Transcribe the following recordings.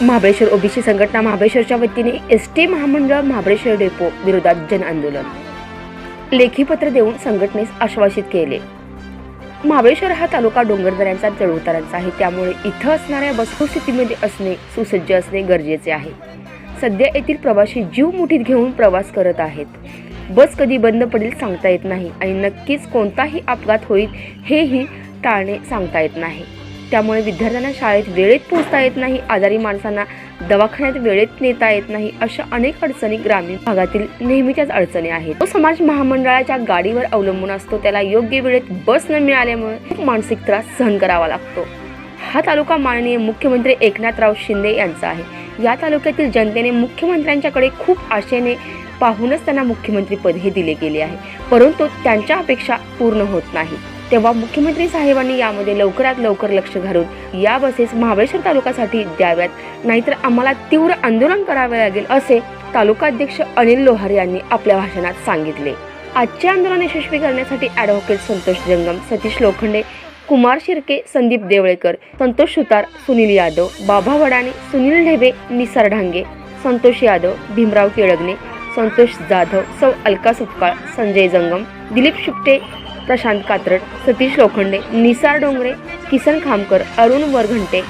Mahabaleshwar OBC संघटना महाबळेश्वरच्या वतीने एस टी महामंडळ महाबळेश्वर डेपो विरोधात जन आंदोलन. लेखी पत्र देऊन संघटनेस आश्वासित केले. महाबळेश्वर हा तालुका डोंगरदऱ्यांचा चढउतारांचा आहे. त्यामुळे इथं असणाऱ्या वस्तुस्थितीमध्ये असणे सुसज्ज असणे गरजेचे आहे. सध्या येथील प्रवासी जीव मुठीत घेऊन प्रवास करत आहेत. बस कधी बंद पडेल सांगता येत नाही आणि नक्कीच कोणताही अपघात होईल हेही टाळणे सांगता येत नाही. त्यामुळे विद्यार्थ्यांना शाळेत वेळेत पोहोचता येत नाही आजारी माणसांना दवाखान्यात वेळेत नेता येत नाही अशा अनेक अडचणी ग्रामीण भागातील नेहमीच्याच अडचणी आहेत. तो समाज महामंडळाच्या गाडीवर अवलंबून असतो त्याला योग्य वेळेत बस न मिळाल्यामुळे खूप मानसिक त्रास सहन करावा लागतो. हा तालुका माननीय मुख्यमंत्री एकनाथराव शिंदे यांचा आहे. या तालुक्यातील जनतेने मुख्यमंत्र्यांच्याकडे खूप आशेने पाहूनच त्यांना मुख्यमंत्रीपद हे दिले गेले आहे परंतु त्यांच्या अपेक्षा पूर्ण होत नाही. तेव्हा मुख्यमंत्री साहेबांनी यामध्ये लवकरात लवकर लक्ष घालून या बसेस महाबळेश्वर तालुक्यासाठी द्याव्यात. नाहीतर आम्हाला तीव्र आंदोलन करावे लागेल असे तालुकाध्यक्ष अनिल लोहार यांनी आपल्या भाषणात सांगितले. आजचे आंदोलन यशस्वी करण्यासाठी ॲडव्होकेट संतोष जंगम सतीश लोखंडे कुमार शिर्के संदीप देवळेकर संतोष सुतार सुनील यादव बाबा वडाणे सुनील ढेबे निसार ढांगे संतोष यादव भीमराव केळगणे संतोष जाधव सौ अलका सुपकाळ संजय जंगम दिलीप शुपटे प्रशांत कात्रट सतीश लोखंडे निसार डोंगरे किसन खामकर अरुण वरघंटे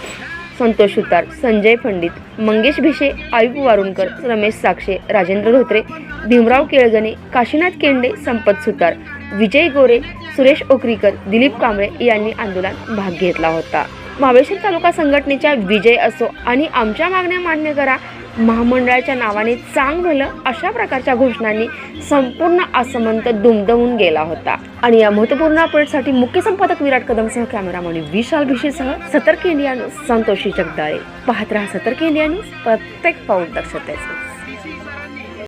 संतोष सुतार संजय पंडित मंगेश भिशे आयुब वारुणकर रमेश साक्षे राजेंद्र धोत्रे भीमराव केळगणे काशीनाथ केंडे संपत सुतार विजय गोरे सुरेश ओकरीकर दिलीप कांबळे यांनी आंदोलनात भाग घेतला होता. महाबळेश्वर तालुका संघटनेच्या विजय असो आणि आमच्या मागण्या मान्य करा महामंडळाच्या नावाने चांगलं अशा प्रकारच्या घोषणांनी संपूर्ण आसमंत दुमदवून गेला होता. आणि या महत्त्वपूर्ण अपडेटसाठी मुख्य संपादक विराट कदमसह कॅमेरामॅन विशाल भिशीसह सतर्क इंडिया न्यूज संतोषी जगदाळे. पाहत राहा सतर्क इंडिया न्यूज प्रत्येक पाऊल दक्षतेचं